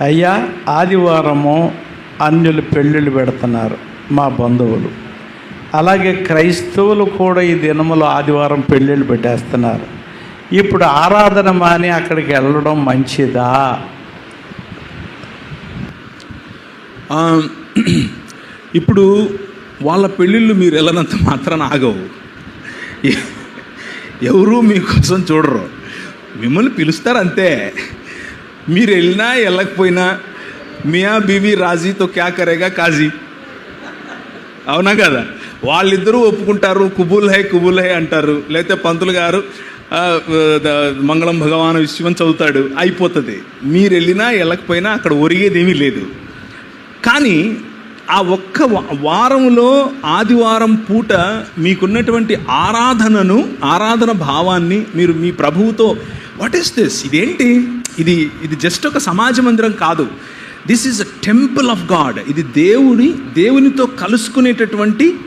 అయ్యా ఆదివారము అన్యులు పెళ్ళిళ్ళు పెడుతున్నారు మా బంధువులు. అలాగే క్రైస్తవులు కూడా ఈ దినములో ఆదివారం పెళ్ళిళ్ళు పెట్టేస్తున్నారు. ఇప్పుడు ఆరాధన మాని అక్కడికి వెళ్ళడం మంచిదా? ఇప్పుడు వాళ్ళ పెళ్ళిళ్ళు మీరు వెళ్ళనంత మాత్రాన ఆగవు. ఎవరూ మీకోసం చూడరు. మిమ్మల్ని పిలుస్తారు అంతే. మీరు వెళ్ళినా వెళ్ళకపోయినా మియా బీవీ రాజీతో క్యా కరేగా కాజీ? అవునా కదా? వాళ్ళిద్దరూ ఒప్పుకుంటారు కుబుల్ హై కుబుల్ హై అంటారు. లేకపోతే పంతులు గారు ద- మంగళం భగవాన్ విశ్వం చదువుతాడు అయిపోతుంది. మీరు వెళ్ళినా వెళ్ళకపోయినా అక్కడ ఒరిగేది ఏమీ లేదు. కానీ ఆ ఒక్క వారంలో ఆదివారం పూట మీకున్నటువంటి ఆరాధనను ఆరాధన భావాన్ని మీరు మీ ప్రభువుతో వాట్ ఈస్ దిస్ ఇదేంటి? ఇది ఇది జస్ట్ ఒక సమాజ మందిరం కాదు. This is a temple of God ఇది దేవుని దేవునితో కలుసుకునేటటువంటి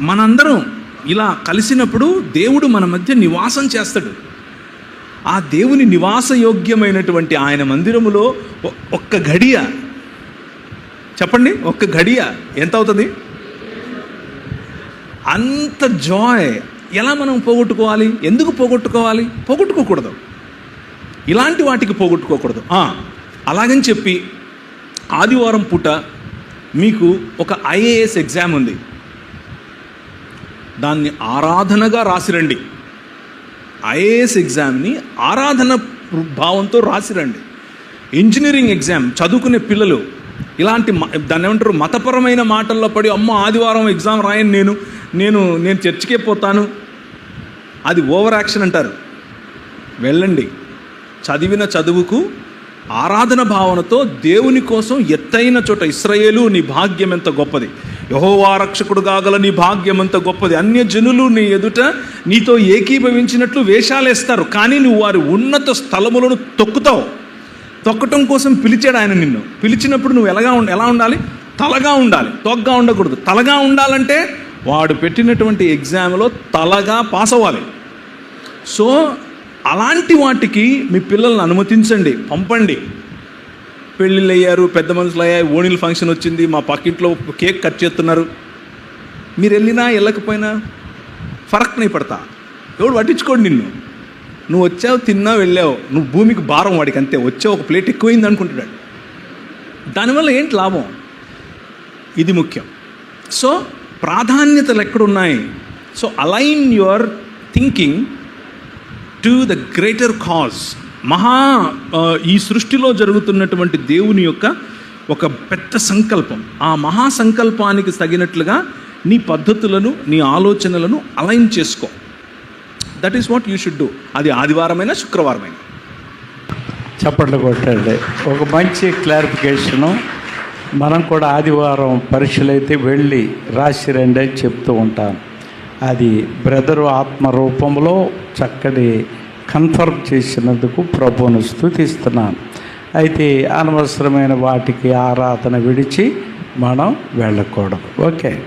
మనందరం ఇలా కలిసినప్పుడు దేవుడు మన మధ్య నివాసం చేస్తాడు. ఆ దేవుని నివాసయోగ్యమైనటువంటి ఆయన మందిరములో ఒ- ఒక్క గడియ చెప్పండి ఒక్క గడియ ఎంత అవుతుంది? అంత జాయ్ ఎలా మనం పోగొట్టుకోవాలి? ఎందుకు పోగొట్టుకోవాలి? పోగొట్టుకోకూడదు. ఇలాంటి వాటికి పోగొట్టుకోకూడదు. అలాగని చెప్పి ఆదివారం పూట మీకు ఒక ఐఏఎస్ ఎగ్జామ్ ఉంది. దాన్ని ఆరాధనగా రాసిరండి. ఐఏఎస్ ఎగ్జామ్ని ఆరాధన భావంతో రాసిరండి. ఇంజనీరింగ్ ఎగ్జామ్ చదువుకునే పిల్లలు ఇలాంటి మ- దాన్ని ఏమంటారు మతపరమైన మాటల్లో పడి అమ్మ ఆదివారం ఎగ్జామ్ రాయని నేను నేను నేను చర్చికే పోతాను. అది ఓవర్ యాక్షన్ అంటారు. వెళ్ళండి. చదివిన చదువుకు ఆరాధన భావనతో దేవుని కోసం ఎత్తైన చోట ఇస్రయేలు నీ భాగ్యం ఎంత గొప్పది. యహోవారక్షకుడు కాగల నీ భాగ్యం ఎంత గొప్పది. అన్య జనులు నీ ఎదుట నీతో ఏకీభవించినట్లు వేషాలేస్తారు. కానీ నువ్వు వారి ఉన్నత స్థలములను తొక్కుతావు. తొక్కటం కోసం పిలిచాడు ఆయన నిన్ను. పిలిచినప్పుడు నువ్వు ఎలాగా ఉండ ఎలా ఉండాలి? తలగా ఉండాలి. తొగ్గా ఉండకూడదు. తలగా ఉండాలంటే వాడు పెట్టినటువంటి ఎగ్జామ్లో తలగా పాస్ అవ్వాలి. సో అలాంటి వాటికి మీ పిల్లల్ని అనుమతించండి పంపండి. పెళ్ళిళ్ళు అయ్యారు పెద్ద మనుషులు అయ్యాయి ఓణిల ఫంక్షన్ వచ్చింది మా పక్కింట్లో కేక్ కట్ చేస్తున్నారు. మీరు వెళ్ళినా వెళ్ళకపోయినా ఫరక్ నీ పడతా. ఎవడు పట్టించుకోండి నిన్ను. నువ్వు వచ్చావు తిన్నా వెళ్ళావు. నువ్వు భూమికి భారం వాడికి అంతే. వచ్చావు ఒక ప్లేట్ ఎక్కువైంది అనుకుంటున్నాడు. దానివల్ల ఏంటి లాభం? ఇది ముఖ్యం. సో ప్రాధాన్యతలు ఎక్కడున్నాయి? So align your thinking to the greater cause మహా ఈ సృష్టిలో జరుగుతున్నటువంటి దేవుని యొక్క ఒక పెద్ద సంకల్పం. ఆ మహా సంకల్పానికి తగినట్లుగా నీ పద్ధతులను నీ ఆలోచనలను అలైన్ చేసుకో. That is what you should do అది ఆదివారమైనా శుక్రవారమైనా. చప్పట్లు కొట్టండి. ఒక మంచి క్లారిఫికేషను. మనం కూడా ఆదివారం పరీక్షలు అయితే వెళ్ళి రాసి రండి అని చెప్తూ ఉంటాను. అది బ్రదరు ఆత్మ రూపంలో చక్కటి కన్ఫర్మ్ చేసినందుకు ప్రభువును స్థుతిస్తున్నాను అయితే అనవసరమైన వాటికి ఆరాధన విడిచి మనం వెళ్ళకూడదు. ఓకే.